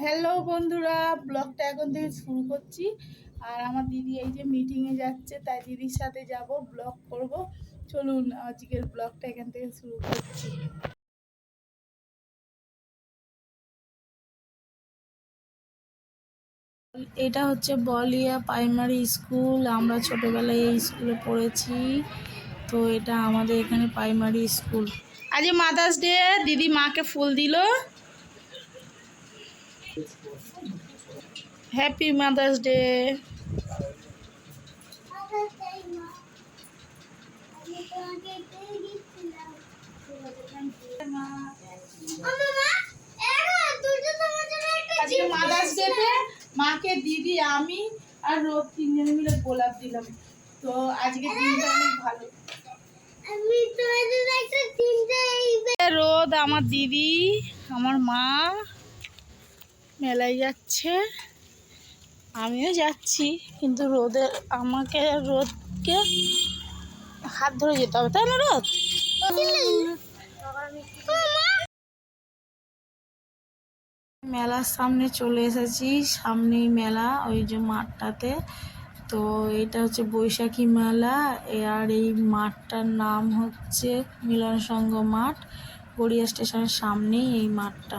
Hello বন্ধুরা, ব্লগটা এখন থেকে শুরু করছি। আর আমার দিদি এই যে মিটিংয়ে যাচ্ছে, তাই দিদির সাথে যাব ব্লগ করব। চলুন, আজকের ব্লগটা এখান থেকে শুরু করছি। এটা হচ্ছে বলিয়া প্রাইমারি স্কুল আমরা ছোটবেলায় এই স্কুলে পড়েছি। তো এটা আমাদের এখানে প্রাইমারি স্কুল আজ মাদার্স ডে দিদি মাকে ফুল দিল। হ্যাপি মাদার্স ডে আজকে মাদার্স ডেতে মাকে দিদি আমি আর রোদ তিনজনে মিলে গোলাপ দিলাম। তো আজকে দিনটা অনেক ভালো। রোদ আমার দিদি আমার মা মেলায় যাচ্ছে। আমিও যাচ্ছি, কিন্তু রোদে আমাকে রোদকে হাত ধরে যেতে হবে, তাই না রোদ? মেলার সামনে চলে এসেছি, সামনেই মেলা, ওই যে মাঠটাতে। তো এটা হচ্ছে বৈশাখী মেলা, আর এই মাঠটার নাম হচ্ছে মিলন সংঘ মাঠ, গড়িয়া স্টেশনের সামনেই এই মাঠটা।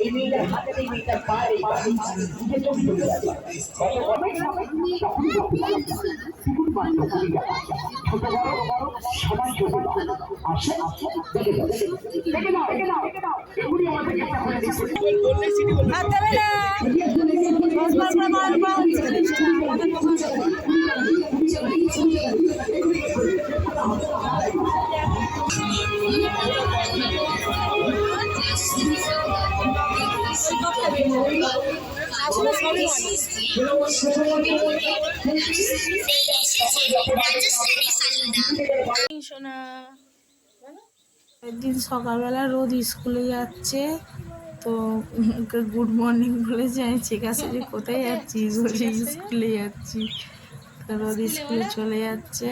এই মেয়েটার তোমাদের বাংলা হচ্ছিল একদিন এই মেয়েটার হাতে এই মেয়েটার পায়ে এই বাড়ি নিজে চোখে চলে যাবে কত বড় তখন পুকুর মাছ পুকুরি যাবে ছোট বড় বড় সবাই ছোট আসে দেখে যাও দেখে নাও দেখে নাও এগুলি আমাদের একটা করে দিচ্ছে একদিন সকালবেলা রোদ স্কুলে যাচ্ছে, তো গুড মর্নিং বলে যাই আছে যে কোথায় যাচ্ছিস বলে স্কুলে যাচ্ছি। রোদ স্কুলে চলে যাচ্ছে।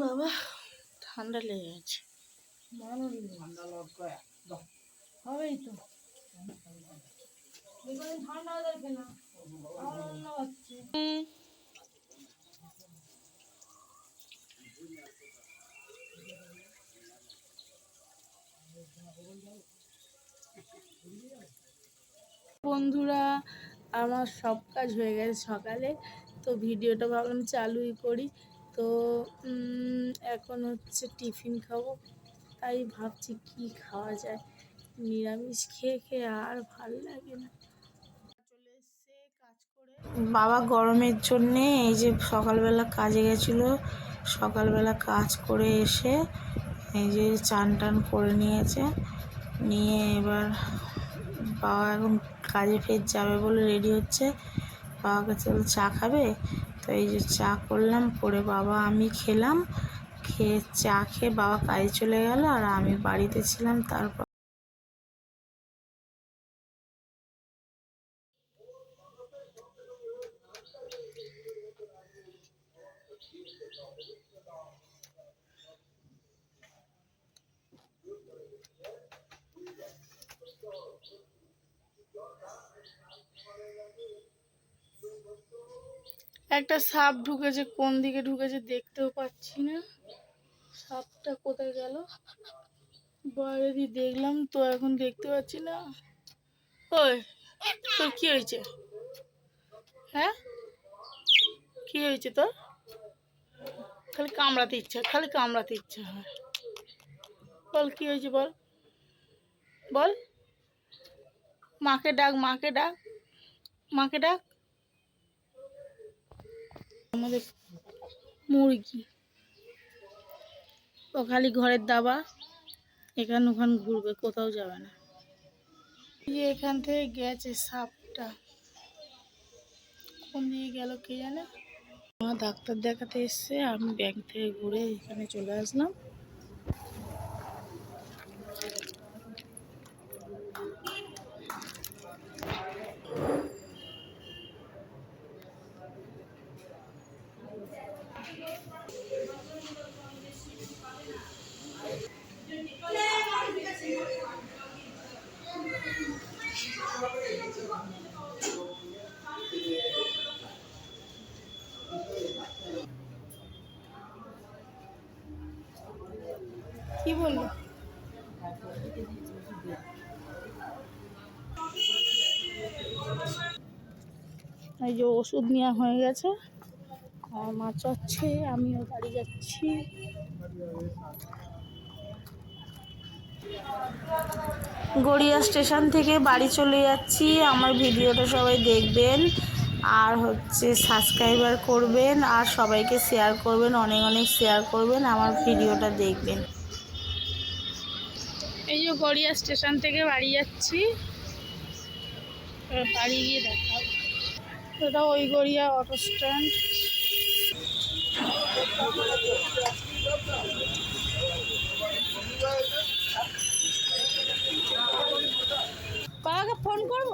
বাবা। ঠান্ডা লেগে গেছে। হবেই তো। ঠান্ডা দেখে না। বন্ধুরা আমার সব কাজ হয়ে গেছে সকালে তো ভিডিওটা ভাবলাম চালুই করি। তো এখন হচ্ছে টিফিন খাব। তাই ভাবছি কি খাওয়া যায়? নিরামিষ খেয়ে খেয়ে আর ভালো লাগে না। বাবা গরমের জন্যে এই যে সকালবেলা কাজে গেছিল, সকালবেলা কাজ করে এসে এই যে চান টান করে নিয়েছে। নিয়ে এবার বাবা এখন কাজে ফের যাবে বলে রেডি হচ্ছে। বাবাকে চল চা খাবে। তো এই যে চা করলাম করে বাবা আমি খেলাম, খেয়ে চা খেয়ে বাবা কাজে চলে গেল আর আমি বাড়িতে ছিলাম, তারপর একটা সাপ ঢুকেছে, কোন দিকে ঢুকেছে দেখতেও পাচ্ছি না। সাপটা কোথায় গেল? বাইরে দিয়ে দেখলাম তো, এখন দেখতে পাচ্ছি না। ওই, তোর কি হয়েছে? হ্যাঁ? কি হয়েছে তোর? খালি কামড়াতে ইচ্ছা, খালি কামড়াতে ইচ্ছা হয়। বল, কি হয়েছে বল? বল। মাকে ডাক মাকে ডাক মাকে ডাক। আমাদের মুরগি। ও খালি ঘরের দাবা, এখান ওখান ঘুরবে, কোথাও যাবে না। এখান থেকে গেছে সাপটা। কোন দিকে গেল কে জানে? আমার ডাক্তার দেখাতে এসছে, আমি ব্যাংক থেকে ঘুরে এখানে চলে আসলাম। কি বলল এই যে ওষুধ নেওয়া হয়ে গেছে। আমার মা চাচ্ছে আমিও বাড়ি যাচ্ছি। গড়িয়া স্টেশন থেকে বাড়ি চলে যাচ্ছি। আমার ভিডিওটা সবাই দেখবেন আর হচ্ছে সাবস্ক্রাইবার করবেন আর সবাইকে শেয়ার করবেন, অনেক অনেক শেয়ার করবেন, আমার ভিডিওটা দেখবেন। এই যে গড়িয়া স্টেশন থেকে বাড়ি যাচ্ছি। বাড়ি গিয়ে দেখা হবে। এটা ওই গড়িয়া অটো স্ট্যান্ড বাবাকে ফোন করব?